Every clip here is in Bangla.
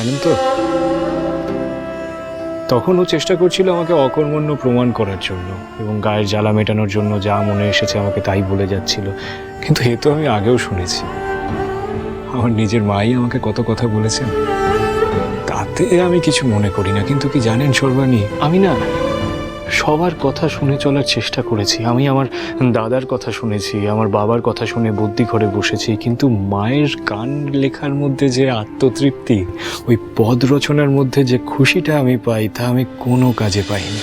জানেন তো? তখন ও চেষ্টা করছিল আমাকে অকর্মণ্য প্রমাণ করার জন্য এবং গায়ের জ্বালা মেটানোর জন্য যা মনে এসেছে আমাকে তাই বলে যাচ্ছিল। কিন্তু এ তো আমি আগেও শুনেছি। আমার নিজের মাই আমাকে কত কথা বলেছেন। তাতে আমি কিছু মনে করি না, কিন্তু কি জানেন সর্বাণী? আমি না সবার কথা শুনে চলার চেষ্টা করেছি। আমি আমার দাদার কথা শুনেছি, আমার বাবার কথা শুনে বুদ্ধি করে বসেছি, কিন্তু মায়ের গান লেখার মধ্যে যে আত্মতৃপ্তি, ওই পদ রচনার মধ্যে যে খুশিটা আমি পাই, তা আমি কোনো কাজে পাইনি।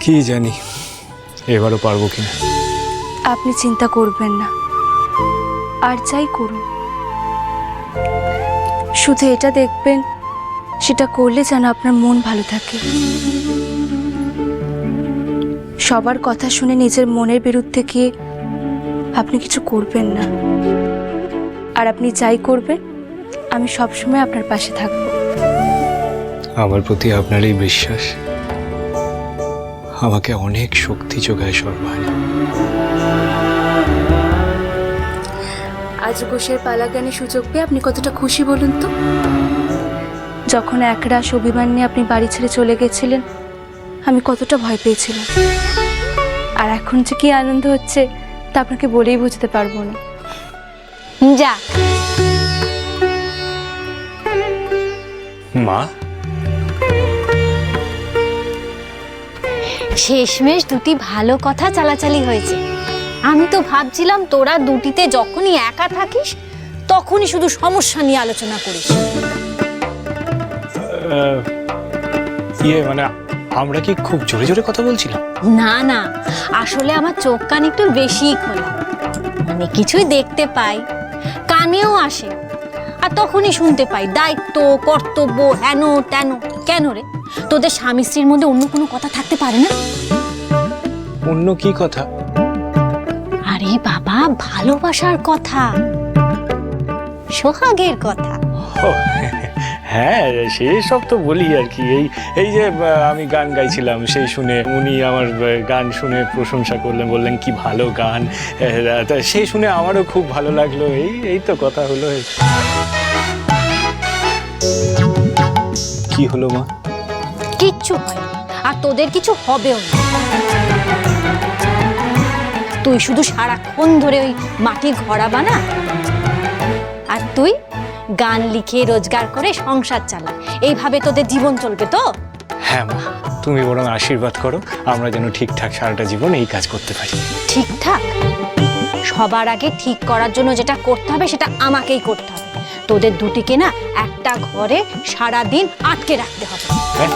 কি জানি, এবারও পারব কিনা। আপনি চিন্তা করবেন না। আর যাই করুন। শুধু এটা দেখবেন, সেটা করলে যেন আপনার মন ভালো থাকে। সবার কথা শুনে নিজের মনের বিরুদ্ধে গিয়ে আপনি কিছু করবেন না। আর আপনি যাই করবেন, আমি সবসময় আপনার পাশে থাকব। আমার প্রতি আপনার এই বিশ্বাস, আমাকে অনেক শক্তি যোগায় সর্বাণী। আজ ঘোষের পালা গানে সুযোগ পেয়ে আপনি কতটা খুশি বলুন তো? যখন একরাশ অভিমান নিয়ে আপনি বাড়ি ছেড়ে চলে গেছিলেন আমি কতটা ভয় পেয়েছিলাম। আর এখন যে কি আনন্দ হচ্ছে তা আপনাকে বলেই বুঝতে পারব না। যা। মা? শেষমেশ দুটি ভালো কথা চালাচালি হয়েছে। আমি তো ভাবছিলাম তোরা দুটিতে যখনই একা থাকিস তখনই শুধু সমস্যা নিয়ে আলোচনা করিস। ইয়ে মানে আমরা কি খুব জোরে জোরে কথা বলছিলাম? না না আসলে আমার চোখ কান একটু বেশিই খোলা। অনেক কিছুই দেখতে পাই কানেও আসে আর তখনই শুনতে পাই দায়িত্ব কর্তব্য হেন তেন। কেন রে? তোদের স্বামী স্ত্রীর মধ্যে অন্য কোনো কথা থাকতে পারে না? অন্য কি কথা? বাবা ভালোবাসার কথা। সোহাগের কথা। হ্যাঁ সেসব তো বলি আর কি। এই এই যে আমি গান গাইছিলাম সেই শুনে উনি আমার গান শুনে প্রশংসা করলেন বললেন কি ভালো গান। তা সেই শুনে আমারও খুব ভালো লাগল। এই এই তো কথা হলো। কি হলো মা? কিচ্ছু আর তোদের কিছু হবেও না। তুই শুধু সারাক্ষণ ধরে ওই মাটি ঘড়া বানা। আর তুই গান লিখে রোজগার করে সংসার চালা। এইভাবে তোদের জীবন চলবে তো? হ্যাঁ মা তুমি বরং আশীর্বাদ করো আমরা যেন ঠিকঠাক সারাটা জীবন এই কাজ করতে পারি। ঠিকঠাক? সবার আগে ঠিক করার জন্য যেটা করতে হবে সেটা আমাকেই করতে হবে। তোদের দুটিকে না একটা ঘরে সারা দিন আটকে রাখতে হবে। হ্যাঁ।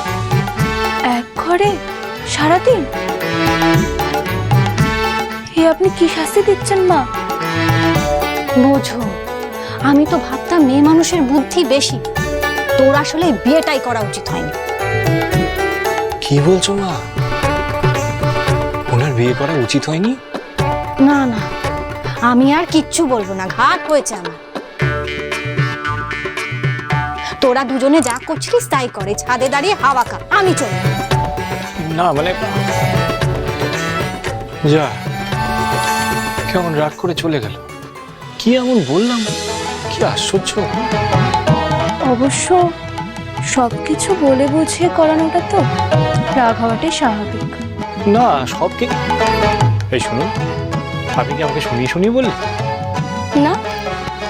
এক ঘরে সারাদিন? আপনি কি শাস্তি দিচ্ছেন মা? বোঝো আমি তো ভাবতাম মেয়ে মানুষের বুদ্ধি বেশি। তোর আসলে বিয়েটাই করা উচিত হয়নি। কি বলছো মা? ওনার বিয়ে করা উচিত হয়নি? না না আমি আর কিচ্ছু বলব না ঘাট হয়েছে আমার। তোরা দুজনে যা করছিলিস তাই করে ছাদে দাঁড়িয়ে হাওয়া খা আমি চলে না মানে যা। কেমন রাগ করে চলে গেল? কি এমন বললাম? কি আশ্চর্য। অবশ্য সব কিছু বলে বুঝিয়ে করানোটা তো রাগ হওয়াটাই স্বাভাবিক। না সব কি এই শুনুন আপনি কি আমাকে শুনিয়ে শুনিয়ে বললেন? না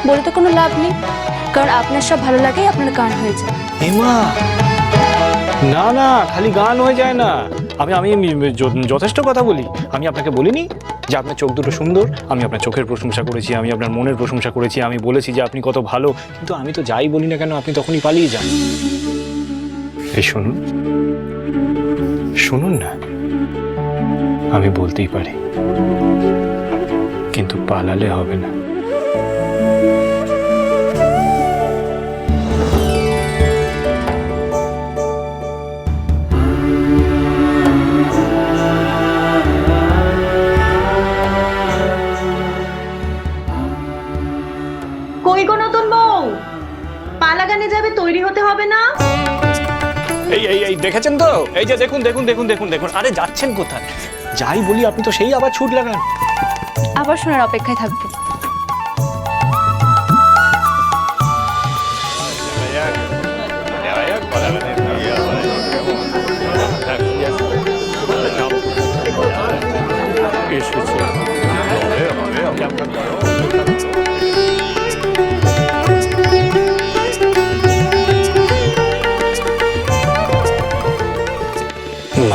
বলে তো কোনো লাভ নেই কারণ আপনার সব ভালো লাগেই আপনার গান হয়ে যায়। হেমা! না না খালি গান হয়ে যায় না। আমি আমি যথেষ্ট কথা বলি। আমি আপনাকে বলিনি? যে আপনার চোখ দুটো সুন্দর, আমি আপনার চোখের প্রশংসা করেছি, আমি আপনার মনের প্রশংসা করেছি, আমি বলেছি যে আপনি কত ভালো, কিন্তু আমি তো যাই বলি না কেন, আপনি তখনই পালিয়ে যান। এই শুনুন শুনুন না, আমি বলতেই পারি, কিন্তু পালালে হবে না। দেখেছেন তো? এই যে দেখুন দেখুন দেখুন দেখুন দেখুন। আরে যাচ্ছেন কোথায়? যাই বলি আপনি তো সেই আবার ছুট লাগান। আবার শোনার অপেক্ষায় থাকব।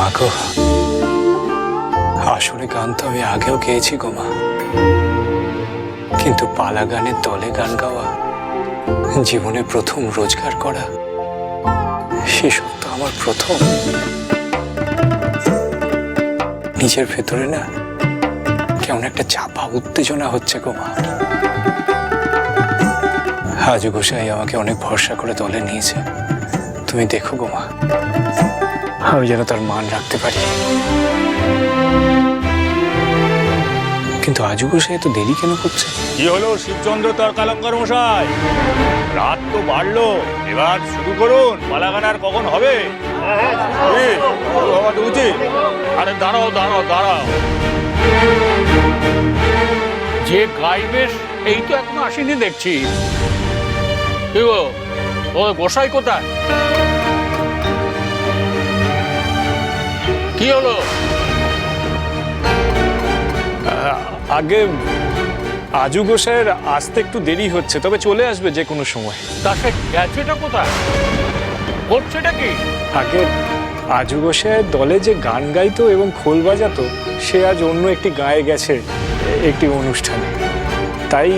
মা আসলে গান তো আমি আগেও গেয়েছি গো মা। কিন্তু পালা গানের দলে গান গাওয়া, জীবনে প্রথম রোজগার করা সেসব তো আমার প্রথম। নিজের ভেতরে না কেমন একটা চাপা উত্তেজনা হচ্ছে গো মা। হাজু গোসাই আমাকে অনেক ভরসা করে দলে নিয়েছে। তুমি দেখো গো মা। আমি যেন তার মান রাখতে পারি। কিন্তু আজু গোসাই এত দেরি কেন করছে? কি হলো শিবচন্দ্র তর্কালঙ্কার মশাই? রাত তো বাড়লো, এবার শুরু করুন পালাগানার কখন হবে? উচিত। আরে দাঁড়াও দাঁড়াও দাঁড়াও। যে গাইবে এই তো এখনও আসেনি দেখছি। কি গো? ও গোসাই কোথায়? কি হলো? আগে আজু গোসাইয়ের আসতে একটু দেরি হচ্ছে তবে চলে আসবে যে কোনো সময়। তা সে গেছেটা কোথায়? করছেটা কি? আগে আজু গোসাইয়ের দলে যে গান গাইতো এবং খোল বাজাতো সে আজ অন্য একটি গায়ে গেছে একটি অনুষ্ঠানে। তাই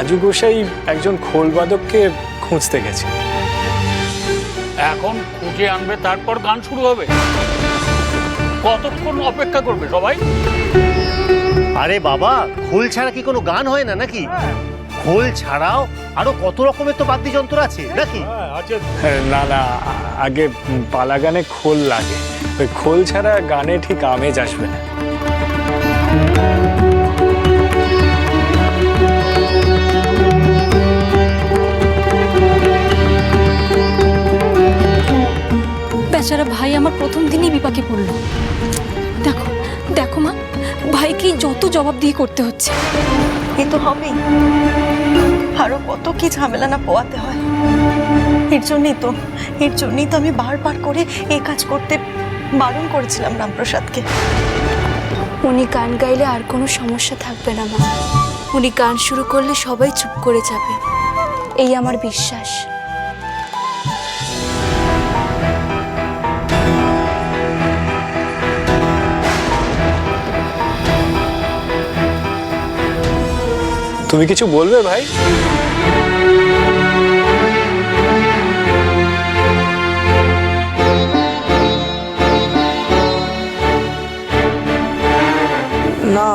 আজু গোসাই একজন খোলবাদককে খুঁজতে গেছে। এখন খুঁজে আনবে তারপর গান শুরু হবে। কতক্ষণ অপেক্ষা করবে সবাই? আরে বাবা খোল ছাড়া কি কোনো গান হয় না নাকি? খোল ছাড়াও আরও কত রকমের তো বাদ্যযন্ত্র আছে নাকি? হ্যাঁ, না না আগে পালা গানে খোল লাগে। ওই খোল ছাড়া গানে ঠিক আমেজ আসবে না। বেচারা ভাই আমার প্রথম দিনই বিপাকে পড়ল। দেখো মা ভাইকে যত জবাবদিহি করতে হচ্ছে। এ তো হবেই। আরও কত কি ঝামেলা না পোয়াতে হয়। এর জন্যই তো এর জন্যই তো আমি বারবার করে এই কাজ করতে বারণ করেছিলাম রামপ্রসাদকে। উনি গান গাইলে আর কোনো সমস্যা থাকবে না মা। উনি গান শুরু করলে সবাই চুপ করে যাবে। এই আমার বিশ্বাস। তুমি কিছু বলবে ভাই? না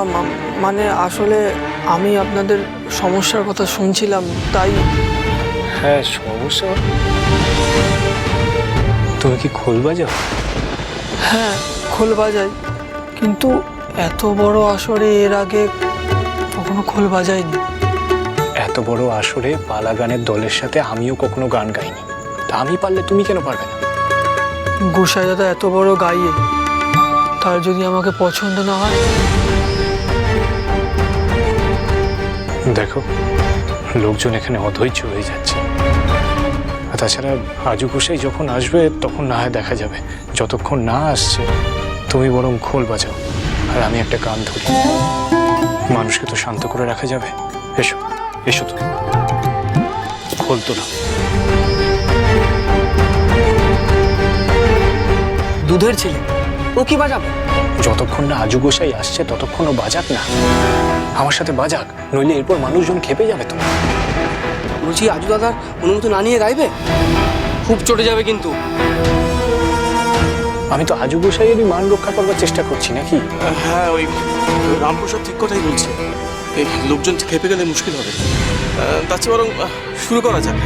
মানে আসলে আমি আপনাদের সমস্যার কথা শুনছিলাম তাই হ্যাঁ সমস্যা? তুমি কি খোল বাজাও? হ্যাঁ খোল বাজাই কিন্তু এত বড় আসরে এর আগে কখনো খোল বাজাইনি। এত বড় আসরে পালা গানের দলের সাথে আমিও কখনো গান গাইনি। তা আমি পারলে তুমি কেন পারবে না? গোসাই দাদা এত বড় গাইয়ে তার যদি আমাকে পছন্দ না হয়? দেখো লোকজন এখানে অধৈর্য হয়ে যাচ্ছে। আর তাছাড়া আজু গোসাই যখন আসবে তখন না হয় দেখা যাবে। যতক্ষণ না আসছে তুমি বরং খোল বাজাও। আর আমি একটা গান ধরি। মানুষকে তো শান্ত করে রাখা যাবে। এসো এসো তুমি। খোল তোলা দুধের ছেলে ও কি বাজাবে? যতক্ষণ না আজু গোসাই আসছে ততক্ষণ ও বাজাক না। আমার সাথে বাজাক নইলে এরপর মানুষজন খেপে যাবে তো। বলছি আজু দাদার অনুমতি না নিয়ে গাইবে? খুব চটে যাবে কিন্তু। আমি তো আজু গোসাইয়েরই মান রক্ষা করবার চেষ্টা করছি নাকি? হ্যাঁ ওই রামপ্রসাদ ঠিক কথাই বলছে। এই লোকজন খেপে গেলে মুশকিল হবে। তার চেয়ে বরং শুরু করা যাক।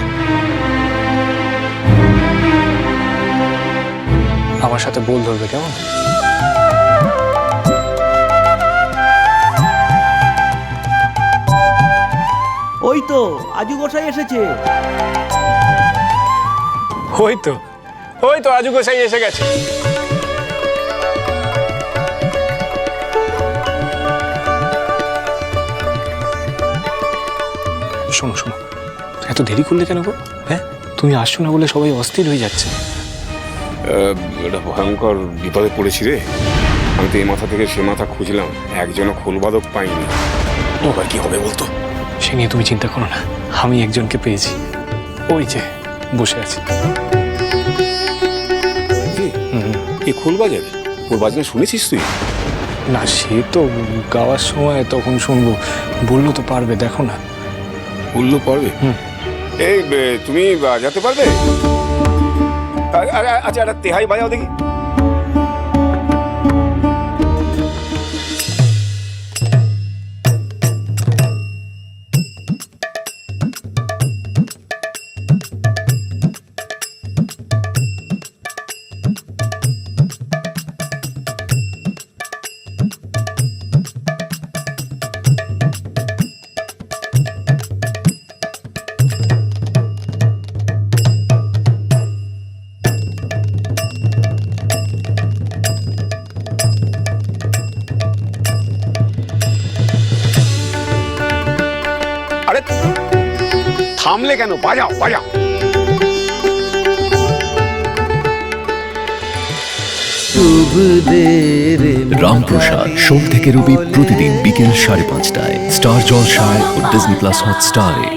আমার সাথে বল ধরবে কেমন? ওই তো আজু গোসাই এসেছে। ওই তো ওই তো আজু গোসাই এসে গেছে। শোনো শোনো। এত দেরি করলে কেন গো? হ্যাঁ? তুমি আসছো না বলে সবাই অস্থির হয়ে যাচ্ছে। এটা ভয়ঙ্কর বিপদে পড়েছি রে। আমি তো এ মাথা থেকে সে মাথা খুঁজলাম একজনও খোলবাদক পাইনি। এবার কি হবে বলতো? সে নিয়ে তুমি চিন্তা করো না আমি একজনকে পেয়েছি। ওই যে বসে আছে। এ খোল বাজাবে ওর বাজনা শুনেছিস তুই? না সে তো গাওয়ার সময় তখন শুনব। বলল তো পারবে দেখো না। বলল পারবে হুম। এই তুমি বাজাতে পারবে? আচ্ছা একটা তেহাই বাজাও দেখি। থামলে কেন? বাজাও বাজাও। রামপ্রসাদ সোম থেকে রবি প্রতিদিন বিকেল সাড়ে পাঁচটায়। স্টার জলসায় ও ডিজনি প্লাস হটস্টারে।